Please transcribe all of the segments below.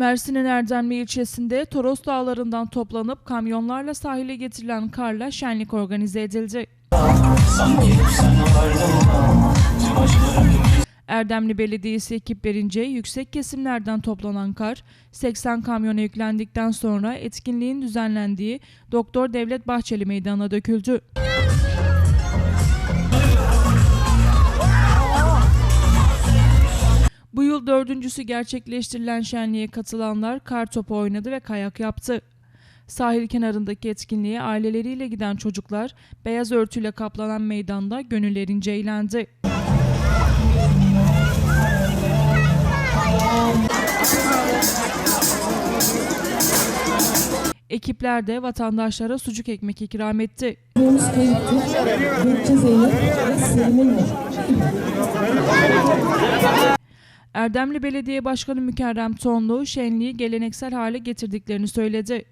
Mersin'in Erdemli ilçesinde Toros Dağları'ndan toplanıp kamyonlarla sahile getirilen karla şenlik organize edildi. Erdemli Belediyesi ekiplerince yüksek kesimlerden toplanan kar 80 kamyona yüklendikten sonra etkinliğin düzenlendiği Doktor Devlet Bahçeli Meydanı'na döküldü. Yıl dördüncüsü gerçekleştirilen şenliğe katılanlar kar topu oynadı ve kayak yaptı. Sahil kenarındaki etkinliğe aileleriyle giden çocuklar beyaz örtüyle kaplanan meydanda gönüllerince eğlendi. Ekipler de vatandaşlara sucuk ekmek ikram etti. Erdemli Belediye Başkanı Mükerrem Tonlu şenliği geleneksel hale getirdiklerini söyledi.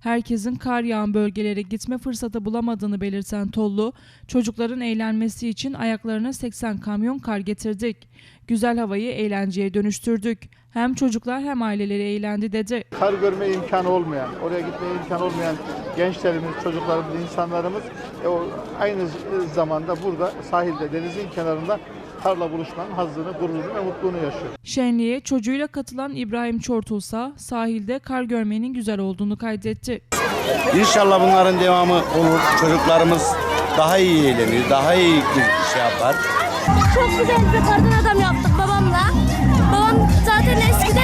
Herkesin kar yağan bölgelere gitme fırsatı bulamadığını belirten Tollu, çocukların eğlenmesi için ayaklarına 80 kamyon kar getirdik. Güzel havayı eğlenceye dönüştürdük. Hem çocuklar hem aileleri eğlendi dedi. kar görme imkanı olmayan, oraya gitmeye imkanı olmayan gençlerimiz, çocuklarımız, insanlarımız e, o aynı zamanda burada sahilde, denizin kenarında karla buluşmanın hazzını, gururunu ve mutluluğunu yaşıyor. Şenliğe çocuğuyla katılan İbrahim Çortulsa sahilde kar görmenin güzel olduğunu kaydetti. İnşallah bunların devamı olur. Çocuklarımız daha iyi eğlenir, daha iyi şey yapar. Çok güzel bir kardan adam yaptık babamla. Babam zaten eskiden